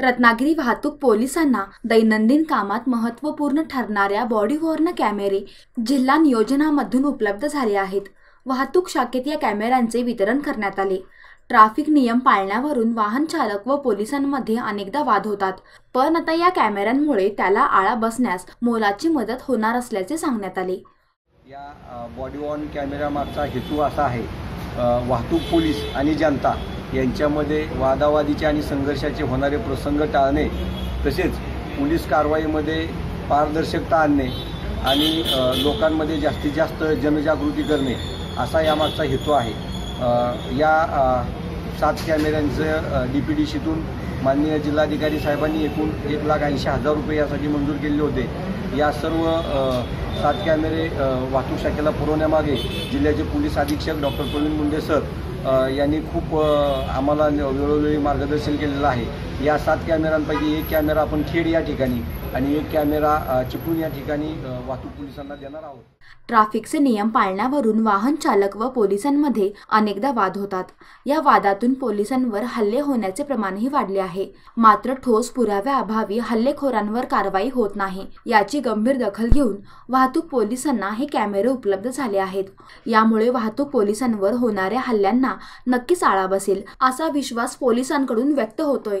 रत्नागिरी वाहतूक पोलिसांना दैनंदिन कामात महत्त्वपूर्ण ठरणाऱ्या बॉडी वॉर्न कॅमेरे जिल्हा नियोजनामधून उपलब्ध झाले आहेत. वाहतूक शाखेत या कॅमेऱ्यांचे वितरण करण्यात आले. ट्रॅफिक नियम पाळण्यावरून वाहन चालक व पोलिसांमध्ये अनेकदा वाद होतात पण आता या कॅमेऱ्यांमुळे त्याला आळा बसण्यास मोलाची मदत होणार असल्याचे सांगण्यात आले. या बॉडी वॉर्न कॅमेरा हेतू असा आहे वाहतूक पोलीस आणि जनता यांच्यामध्ये वादावादीचे आणि संघर्षाचे होणारे प्रसंग टाळणे तसेच पोलीस कारवाईमध्ये पारदर्शकता आणणे आणि लोकांमध्ये जास्तीत जास्त जनजागृती करणे असा यामागचा हेतू आहे. या सात कॅमेऱ्यांचं डी पी डी सीतून माननीय जिल्हाधिकारी साहेबांनी एकूण एक लाख ऐंशी हजार रुपये यासाठी मंजूर केले होते. या सर्व सात कॅमेरे वाहतूक शाखेला पुरवण्यामागे जिल्ह्याचे पोलीस अधीक्षक डॉक्टर प्रवीण मुंडे सर यांनी खूप आम्हाला वेळोवेळी मार्गदर्शन केलेलं आहे. या सात कॅमेऱ्यांपैकी एक कॅमेरा आपण खेड या ठिकाणी आणि एक कॅमेरा चिपळूण या ठिकाणी वाहतूक पोलिसांना देणार आहोत. ट्रॅफिकचे नियम पाळण्यावरून वाहन चालक व पोलिसांमध्ये अनेकदा वाद होतात. या वादातून पोलिसांवर हल्ले होण्याचे प्रमाणही वाढले आहे. मात्र ठोस पुराव्याअभावी हल्लेखोरांवर कारवाई होत नाही. याची गंभीर दखल घेऊन वाहतूक पोलिसांना हे कॅमेरे उपलब्ध झाले आहेत. यामुळे वाहतूक पोलिसांवर होणाऱ्या हल्ल्यांना नक्कीच आळा बसेल असा विश्वास पोलिसांकडून व्यक्त होतोय.